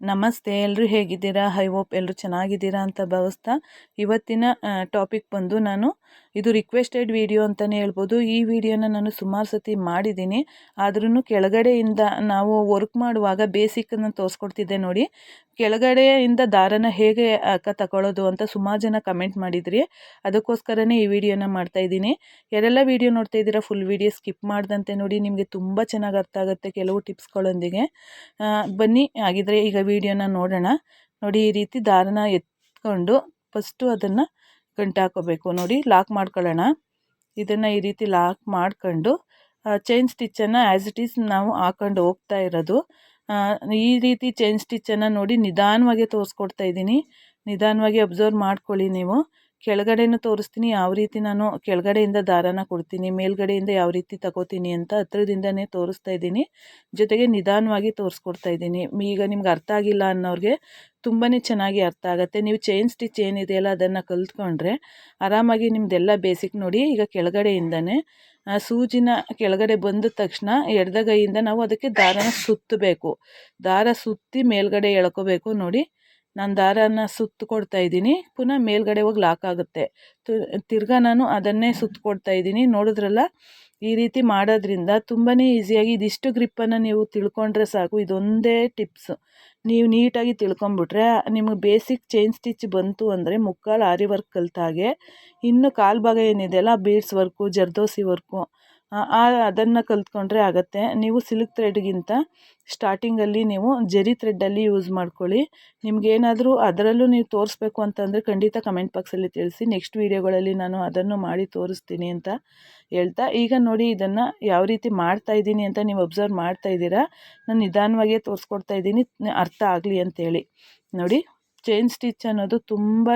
ನಮಸ್ತೆ ಎಲ್ಲರೂ ಹೇಗಿದ್ದೀರಾ? ಐ ಹೋಪ್ ಎಲ್ಲರೂ ಚೆನ್ನಾಗಿದ್ದೀರಾ ಅಂತ ಭಾವಿಸ್ತಾ ಇವತ್ತಿನ ಟಾಪಿಕ್ ಬಂದು ನಾನು ಇದು ರಿಕ್ವೆಸ್ಟೆಡ್ ವಿಡಿಯೋ ಅಂತಲೇ ಹೇಳ್ಬೋದು. ಈ ವಿಡಿಯೋನ ನಾನು ಸುಮಾರು ಸತಿ ಮಾಡಿದ್ದೀನಿ. ಆದ್ರೂ ಕೆಳಗಡೆಯಿಂದ ನಾವು ವರ್ಕ್ ಮಾಡುವಾಗ ಬೇಸಿಕ್ಕನ್ನು ತೋರಿಸ್ಕೊಡ್ತಿದ್ದೆ ನೋಡಿ. ಕೆಳಗಡೆಯಿಂದ ದಾರನ ಹೇಗೆ ಅಕ್ಕ ತಗೊಳ್ಳೋದು ಅಂತ ಸುಮಾರು ಜನ ಕಮೆಂಟ್ ಮಾಡಿದ್ರಿ. ಅದಕ್ಕೋಸ್ಕರನೇ ಈ ವಿಡಿಯೋನ ಮಾಡ್ತಾ ಇದ್ದೀನಿ. ಯಾರೆಲ್ಲ ವಿಡಿಯೋ ನೋಡ್ತಾ ಇದ್ದೀರಾ ಫುಲ್ ವಿಡಿಯೋ ಸ್ಕಿಪ್ ಮಾಡ್ದಂತೆ ನೋಡಿ ನಿಮಗೆ ತುಂಬ ಚೆನ್ನಾಗಿ ಅರ್ಥ ಆಗುತ್ತೆ ಕೆಲವು ಟಿಪ್ಸ್ಗಳೊಂದಿಗೆ ಬನ್ನಿ ಆಗಿದ್ರೆ ಈಗ ವಿಡಿಯೋನ ನೋಡೋಣ. ನೋಡಿ, ಈ ರೀತಿ ದಾರನ ಎತ್ಕೊಂಡು ಫಸ್ಟು ಅದನ್ನು ಗಂಟು ಹಾಕೋಬೇಕು. ನೋಡಿ ಲಾಕ್ ಮಾಡ್ಕೊಳ್ಳೋಣ. ಇದನ್ನು ಈ ರೀತಿ ಲಾಕ್ ಮಾಡ್ಕೊಂಡು ಚೈನ್ ಸ್ಟಿಚ್ಚನ್ನು ಆ್ಯಸ್ ಇಟ್ ಈಸ್ ನಾವು ಹಾಕೊಂಡು ಹೋಗ್ತಾ ಇರೋದು. ಈ ರೀತಿ ಚೈನ್ ಸ್ಟಿಚ್ಚನ್ನು ನೋಡಿ ನಿಧಾನವಾಗಿ ತೋರಿಸ್ಕೊಡ್ತಾ ಇದ್ದೀನಿ. ನಿಧಾನವಾಗಿ ಅಬ್ಸರ್ವ್ ಮಾಡ್ಕೊಳ್ಳಿ ನೀವು. ಕೆಳಗಡೆನೂ ತೋರಿಸ್ತೀನಿ, ಯಾವ ರೀತಿ ನಾನು ಕೆಳಗಡೆಯಿಂದ ದಾರಾನ ಕೊಡ್ತೀನಿ, ಮೇಲ್ಗಡೆಯಿಂದ ಯಾವ ರೀತಿ ತಗೋತೀನಿ ಅಂತ ಹತ್ರದಿಂದನೇ ತೋರಿಸ್ತಾ ಇದ್ದೀನಿ. ಜೊತೆಗೆ ನಿಧಾನವಾಗಿ ತೋರಿಸ್ಕೊಡ್ತಾ ಇದ್ದೀನಿ. ಈಗ ನಿಮ್ಗೆ ಅರ್ಥ ಆಗಿಲ್ಲ ಅನ್ನೋರಿಗೆ ತುಂಬಾ ಚೆನ್ನಾಗಿ ಅರ್ಥ ಆಗುತ್ತೆ. ನೀವು ಚೈನ್ ಸ್ಟಿಚ್ ಏನಿದೆಯಲ್ಲ ಅದನ್ನು ಕಲ್ತ್ಕೊಂಡ್ರೆ ಆರಾಮಾಗಿ ನಿಮ್ಮದೆಲ್ಲ ಬೇಸಿಕ್ ನೋಡಿ ಈಗ ಕೆಳಗಡೆಯಿಂದನೇ ಸೂಜಿನ ಕೆಳಗಡೆ ಬಂದ ತಕ್ಷಣ ಎಡದಗೈಯಿಂದ ನಾವು ಅದಕ್ಕೆ ದಾರನ ಸುತ್ತಬೇಕು. ದಾರ ಸುತ್ತಿ ಮೇಲ್ಗಡೆ ಎಳ್ಕೋಬೇಕು ನೋಡಿ. ನಾನು ದಾರನ ಸುತ್ತು ಕೊಡ್ತಾ ಇದ್ದೀನಿ. ಪುನಃ ಮೇಲ್ಗಡೆ ಹೋಗಿ ಲಾಕ್ ಆಗುತ್ತೆ. ತಿರ್ಗಾ ನಾನು ಅದನ್ನೇ ಸುತ್ತು ಕೊಡ್ತಾ ಇದ್ದೀನಿ. ನೋಡಿದ್ರಲ್ಲ? ಈ ರೀತಿ ಮಾಡೋದ್ರಿಂದ ತುಂಬಾ ಈಸಿಯಾಗಿ ಇದಿಷ್ಟು ಗ್ರಿಪ್ಪನ್ನು ನೀವು ತಿಳ್ಕೊಂಡ್ರೆ ಸಾಕು. ಇದೊಂದೇ ಟಿಪ್ಸ್. ನೀವು ನೀಟಾಗಿ ತಿಳ್ಕೊಂಬಿಟ್ರೆ ನಿಮಗೆ ಬೇಸಿಕ್ ಚೈನ್ ಸ್ಟಿಚ್ ಬಂತು ಅಂದರೆ ಮುಕ್ಕಾಲು ಆರಿ ವರ್ಕ್ ಕಲ್ತಾಗೆ. ಇನ್ನು ಕಾಲು ಭಾಗ ಏನಿದೆಯಲ್ಲ ಬೀಡ್ಸ್ ವರ್ಕು, ಜರ್ದೋಸಿ ವರ್ಕು ಅದನ್ನು ಕಲ್ತ್ಕೊಂಡ್ರೆ ಆಗುತ್ತೆ. ನೀವು ಸಿಲ್ಕ್ ಥ್ರೆಡ್ಗಿಂತ ಸ್ಟಾರ್ಟಿಂಗಲ್ಲಿ ನೀವು ಜರಿ ಥ್ರೆಡ್ಡಲ್ಲಿ ಯೂಸ್ ಮಾಡ್ಕೊಳ್ಳಿ. ನಿಮಗೇನಾದರೂ ಅದರಲ್ಲೂ ನೀವು ತೋರಿಸ್ಬೇಕು ಅಂತಂದರೆ ಖಂಡಿತ ಕಮೆಂಟ್ ಬಾಕ್ಸಲ್ಲಿ ತಿಳಿಸಿ. ನೆಕ್ಸ್ಟ್ ವೀಡಿಯೋಗಳಲ್ಲಿ ನಾನು ಅದನ್ನು ಮಾಡಿ ತೋರಿಸ್ತೀನಿ ಅಂತ ಹೇಳ್ತಾ. ಈಗ ನೋಡಿ ಇದನ್ನು ಯಾವ ರೀತಿ ಮಾಡ್ತಾ ಇದ್ದೀನಿ ಅಂತ ನೀವು ಅಬ್ಸರ್ವ್ ಮಾಡ್ತಾ ಇದ್ದೀರಾ? ನಾನು ನಿಧಾನವಾಗಿಯೇ ತೋರಿಸ್ಕೊಡ್ತಾ ಇದ್ದೀನಿ. ಅರ್ಥ ಆಗಲಿ ಅಂತೇಳಿ. ನೋಡಿ ಚೈನ್ ಸ್ಟಿಚ್ ಅನ್ನೋದು ತುಂಬಾ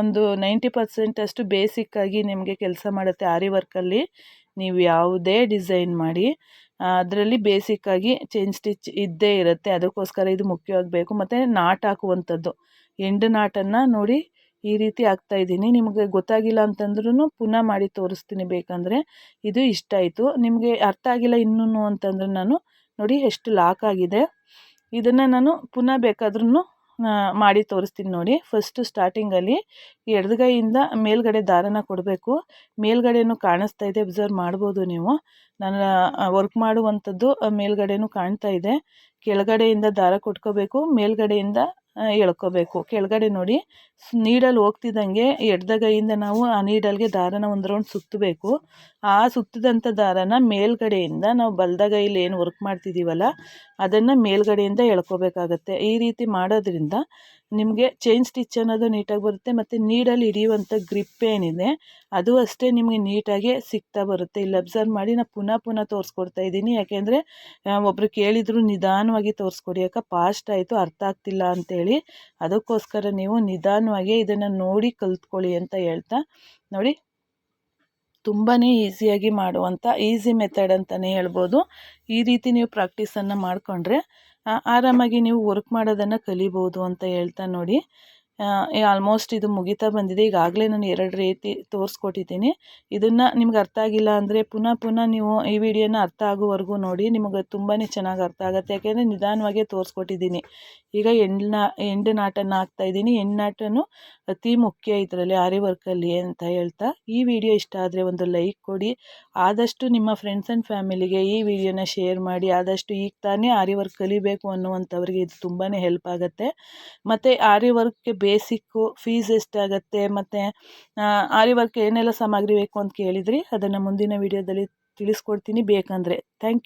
ಒಂದು ನೈಂಟಿ ಪರ್ಸೆಂಟ್ ಅಷ್ಟು ಬೇಸಿಕ್ಕಾಗಿ ನಿಮಗೆ ಕೆಲಸ ಮಾಡುತ್ತೆ ಆರಿ ವರ್ಕಲ್ಲಿ ನೀವು ಯಾವುದೇ ಡಿಸೈನ್ ಮಾಡಿ ಅದರಲ್ಲಿ ಬೇಸಿಕ್ಕಾಗಿ ಚೈನ್ ಸ್ಟಿಚ್ ಇದ್ದೇ ಇರುತ್ತೆ. ಅದಕ್ಕೋಸ್ಕರ ಇದು ಮುಖ್ಯವಾಗಿ ಬೇಕು ಮತ್ತು ನಾಟ್ ಹಾಕುವಂಥದ್ದು. ಎಂಡು ನಾಟನ್ನು ನೋಡಿ ಈ ರೀತಿ ಆಗ್ತಾ ಇದ್ದೀನಿ. ನಿಮಗೆ ಗೊತ್ತಾಗಿಲ್ಲ ಅಂತಂದ್ರೂ ಪುನಃ ಮಾಡಿ ತೋರಿಸ್ತೀನಿ ಬೇಕಂದರೆ ಇದು ಇಷ್ಟ ಆಯಿತು. ನಿಮಗೆ ಅರ್ಥ ಆಗಿಲ್ಲ ಇನ್ನೂ ಅಂತಂದ್ರೆ ನಾನು ನೋಡಿ ಎಷ್ಟು ಲಾಕ್ ಆಗಿದೆ. ಇದನ್ನು ನಾನು ಪುನಃ ಬೇಕಾದ್ರೂ ಮಾಡಿ ತೋರಿಸ್ತೀನಿ ನೋಡಿ. ಫಸ್ಟು ಸ್ಟಾರ್ಟಿಂಗಲ್ಲಿ ಎಡಗೈಯಿಂದ ಮೇಲ್ಗಡೆ ದಾರನ ಕೊಡಬೇಕು. ಮೇಲ್ಗಡೆನೂ ಕಾಣಿಸ್ತಾ ಇದೆ ಅಬ್ಸರ್ವ್ ಮಾಡ್ಬೋದು ನೀವು. ನಾನು ವರ್ಕ್ ಮಾಡುವಂಥದ್ದು ಮೇಲ್ಗಡೆನೂ ಕಾಣ್ತಾ ಇದೆ. ಕೆಳಗಡೆಯಿಂದ ದಾರ ಕೊಟ್ಕೋಬೇಕು, ಮೇಲ್ಗಡೆಯಿಂದ ಎಳ್ಕೋಬೇಕು. ಕೆಳಗಡೆ ನೋಡಿ ನೀಡಲ್ ಹೋಗ್ತಿದ್ದಂಗೆ ಎಡ್ದಗೈಯಿಂದ ನಾವು ಆ ನೀಡಲ್ಗೆ ದಾರನ ಒಂದು ರೌಂಡ್ ಸುತ್ತಬೇಕು. ಆ ಸುತ್ತಿದಂಥ ದಾರನ ಮೇಲ್ಗಡೆಯಿಂದ ನಾವು ಬಲ್ದಗೈಲಿ ಏನು ವರ್ಕ್ ಮಾಡ್ತಿದ್ದೀವಲ್ಲ ಅದನ್ನು ಮೇಲ್ಗಡೆಯಿಂದ ಎಳ್ಕೋಬೇಕಾಗತ್ತೆ. ಈ ರೀತಿ ಮಾಡೋದ್ರಿಂದ ನಿಮಗೆ ಚೈನ್ ಸ್ಟಿಚ್ ಅನ್ನೋದು ನೀಟಾಗಿ ಬರುತ್ತೆ, ಮತ್ತು ನೀಡಲ್ಲಿ ಹಿಡಿಯುವಂಥ ಗ್ರಿಪ್ ಏನಿದೆ, ಅದು ಅಷ್ಟೇ ನಿಮಗೆ ನೀಟಾಗಿ ಸಿಗ್ತಾ ಬರುತ್ತೆ. ಇಲ್ಲಿ ಅಬ್ಸರ್ವ್ ಮಾಡಿ ನಾನು ಪುನಃ ಪುನಃ ತೋರಿಸ್ಕೊಡ್ತಾ ಇದ್ದೀನಿ. ಯಾಕೆಂದರೆ ಒಬ್ಬರು ಕೇಳಿದ್ರು ನಿಧಾನವಾಗಿ ತೋರಿಸ್ಕೊಡಿ ಯಾಕೆ ಫಾಸ್ಟ್ ಆಯಿತು, ಅರ್ಥ ಆಗ್ತಿಲ್ಲ ಅಂತೇಳಿ. ಅದಕ್ಕೋಸ್ಕರ ನೀವು ನಿಧಾನವಾಗಿ ಇದನ್ನು ನೋಡಿ ಕಲ್ತ್ಕೊಳ್ಳಿ ಅಂತ ಹೇಳ್ತಾ. ನೋಡಿ ತುಂಬಾ ಈಸಿಯಾಗಿ ಮಾಡುವಂಥ ಈಸಿ ಮೆಥಡ್ ಅಂತಲೇ ಹೇಳ್ಬೋದು. ಈ ರೀತಿ ನೀವು ಪ್ರಾಕ್ಟೀಸನ್ನು ಮಾಡಿಕೊಂಡ್ರೆ ಆರಾಮಾಗಿ ನೀವು ವರ್ಕ್ ಮಾಡೋದನ್ನು ಕಲಿಬೋದು ಅಂತ ಹೇಳ್ತಾ ನೋಡಿ. ಆಲ್ಮೋಸ್ಟ್ ಇದು ಮುಗಿತಾ ಬಂದಿದೆ. ಈಗಾಗಲೇ ನಾನು ಎರಡು ರೀತಿ ತೋರಿಸ್ಕೊಟ್ಟಿದ್ದೀನಿ. ಇದನ್ನು ನಿಮ್ಗೆ ಅರ್ಥ ಆಗಿಲ್ಲ ಅಂದರೆ ಪುನಃ ಪುನಃ ನೀವು ಈ ವಿಡಿಯೋನ ಅರ್ಥ ಆಗೋವರೆಗೂ ನೋಡಿ. ನಿಮಗೆ ತುಂಬಾ ಚೆನ್ನಾಗಿ ಅರ್ಥ ಆಗುತ್ತೆ. ಯಾಕೆಂದರೆ ನಿಧಾನವಾಗೇ ತೋರಿಸ್ಕೊಟ್ಟಿದ್ದೀನಿ. ಈಗ ಎಂಡ್ನ, ಎಂಡ್ ನಾಟನ್ನು ಹಾಕ್ತಾಯಿದ್ದೀನಿ ಎಂಡ್ ನಾಟನು ಅತಿ ಮುಖ್ಯ ಇದರಲ್ಲಿ ಆರಿ ವರ್ಕಲ್ಲಿ ಅಂತ ಹೇಳ್ತಾ. ಈ ವಿಡಿಯೋ ಇಷ್ಟ ಆದರೆ ಒಂದು ಲೈಕ್ ಕೊಡಿ. ಆದಷ್ಟು ನಿಮ್ಮ ಫ್ರೆಂಡ್ಸ್ ಆ್ಯಂಡ್ ಫ್ಯಾಮಿಲಿಗೆ ಈ ವಿಡಿಯೋನ ಶೇರ್ ಮಾಡಿ. ಆದಷ್ಟು ಈಗ ತಾನೇ ಆರಿ ವರ್ಕ್ ಕಲಿಬೇಕು ಅನ್ನುವಂಥವ್ರಿಗೆ ಇದು ತುಂಬಾ ಹೆಲ್ಪ್ ಆಗುತ್ತೆ. ಮತ್ತು ಆರಿ ವರ್ಕ್ಗೆ ಬೇಸಿಕ್ಕು ಫೀಸ್ ಎಷ್ಟಾಗತ್ತೆ ಮತ್ತು ಆರಿ ವರ್ಕ್ ಏನೆಲ್ಲ ಸಾಮಗ್ರಿ ಬೇಕು ಅಂತ ಕೇಳಿದ್ರಿ, ಅದನ್ನು ಮುಂದಿನ ವಿಡಿಯೋದಲ್ಲಿ ತಿಳಿಸ್ಕೊಡ್ತೀನಿ. ಬೇಕಂದರೆ ಥ್ಯಾಂಕ್ ಯು